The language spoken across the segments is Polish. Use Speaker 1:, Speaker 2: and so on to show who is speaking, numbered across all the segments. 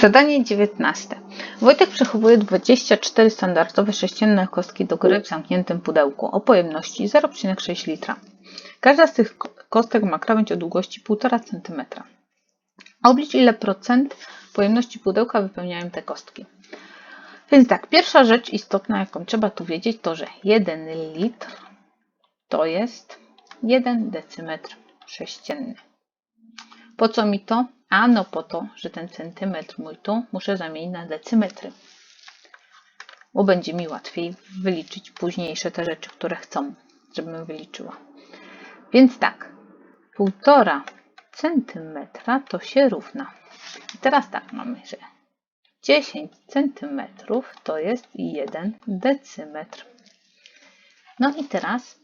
Speaker 1: Zadanie 19. Wojtek przechowuje 24 standardowe sześcienne kostki do gry w zamkniętym pudełku o pojemności 0,6 litra. Każda z tych ko- kostek ma krawędź o długości 1,5 cm. Oblicz ile procent pojemności pudełka wypełniają te kostki. Więc tak, pierwsza rzecz istotna, jaką trzeba tu wiedzieć, to że 1 litr to jest 1 decymetr sześcienny. Po co mi to? Ano po to, że ten centymetr mój tu muszę zamienić na decymetry. Bo będzie mi łatwiej wyliczyć późniejsze te rzeczy, które chcą, żebym wyliczyła. Więc tak, 1,5 centymetra to się równa. I teraz tak mamy, że 10 centymetrów to jest 1 decymetr. No i teraz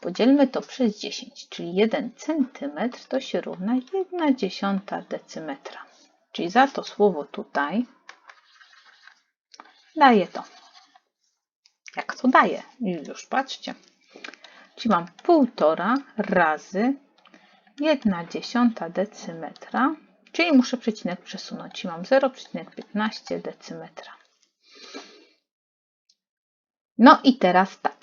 Speaker 1: Podzielmy to przez 10, czyli 1 cm to się równa 1 dziesiąta decymetra. Czyli za to słowo tutaj daje to. Jak to daje? Już patrzcie. Czyli mam 1,5 razy 1 dziesiąta decymetra, czyli muszę przecinek przesunąć. Czyli mam 0,15 decymetra. No i teraz tak.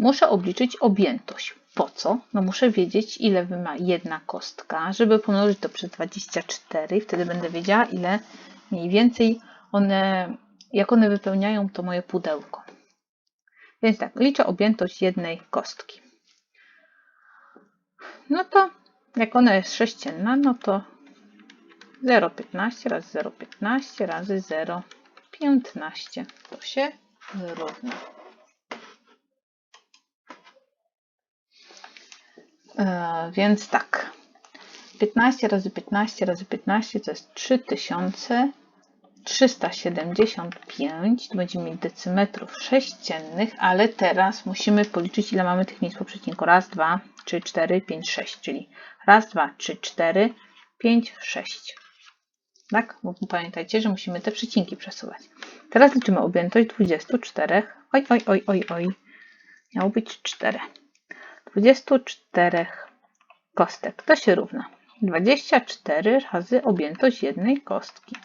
Speaker 1: Muszę obliczyć objętość. Po co? No muszę wiedzieć, ile ma jedna kostka, żeby pomnożyć to przez 24. Wtedy będę wiedziała, ile mniej więcej one, jak one wypełniają to moje pudełko. Więc tak, liczę objętość jednej kostki. No to, jak ona jest sześcienna, no to 0,15 razy 0,15 razy 0,15 to się równa. Więc tak. 15 razy 15 razy 15 to jest 3375. To będziemy mieć decymetrów sześciennych, ale teraz musimy policzyć, ile mamy tych miejsc po przecinku. Raz, dwa, trzy, cztery, pięć, sześć. Czyli raz, dwa, trzy, cztery, pięć, sześć. Tak? Bo pamiętajcie, że musimy te przecinki przesuwać. Teraz liczymy objętość 24. Oj, oj, oj, oj, oj. Miało być 4. 24 kostek. To się równa 24 razy objętość jednej kostki.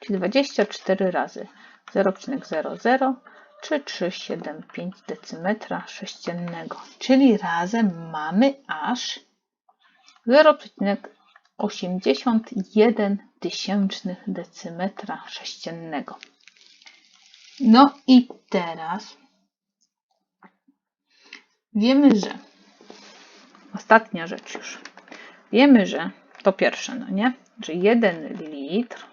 Speaker 1: Czyli 24 razy 0,00 czy 375 decymetra sześciennego. Czyli razem mamy aż 0,81 tysięcznych decymetra sześciennego. No i teraz Wiemy, że ostatnia rzecz już. Wiemy, że to pierwsze, no nie? Że 1 litr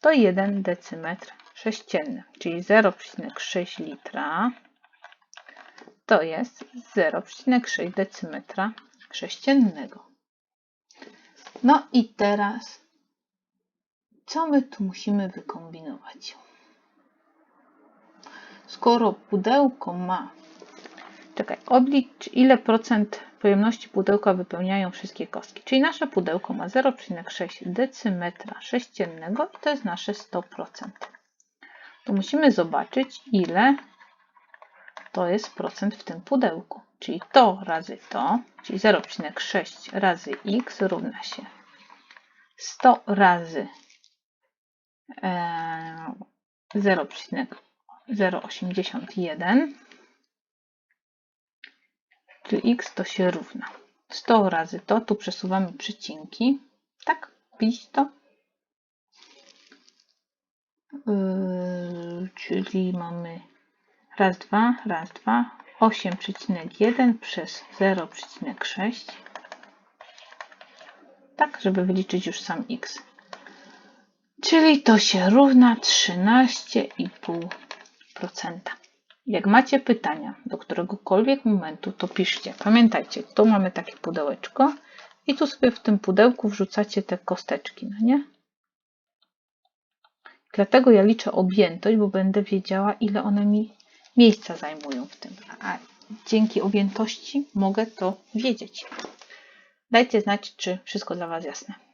Speaker 1: to 1 decymetr sześcienny, czyli 0,6 litra to jest 0,6 decymetra sześciennego. No i teraz co my tu musimy wykombinować? Skoro pudełko ma Czekaj, oblicz ile procent pojemności pudełka wypełniają wszystkie kostki. Czyli nasze pudełko ma 0,6 decymetra sześciennego i to jest nasze 100%. To musimy zobaczyć, ile to jest procent w tym pudełku. Czyli to razy to, czyli 0,6 razy x równa się 100 razy e, 0,081 czyli x to się równa 100 razy to, tu przesuwamy przecinki, tak? Widzicie to? Yy, czyli mamy raz, dwa, raz, dwa, 8,1 przez 0,6 tak, żeby wyliczyć już sam x. Czyli to się równa 13,5%. Jak macie pytania do któregokolwiek momentu, to piszcie. Pamiętajcie, tu mamy takie pudełeczko i tu sobie w tym pudełku wrzucacie te kosteczki, no nie? Dlatego ja liczę objętość, bo będę wiedziała, ile one mi miejsca zajmują w tym. A dzięki objętości mogę to wiedzieć. Dajcie znać, czy wszystko dla Was jasne.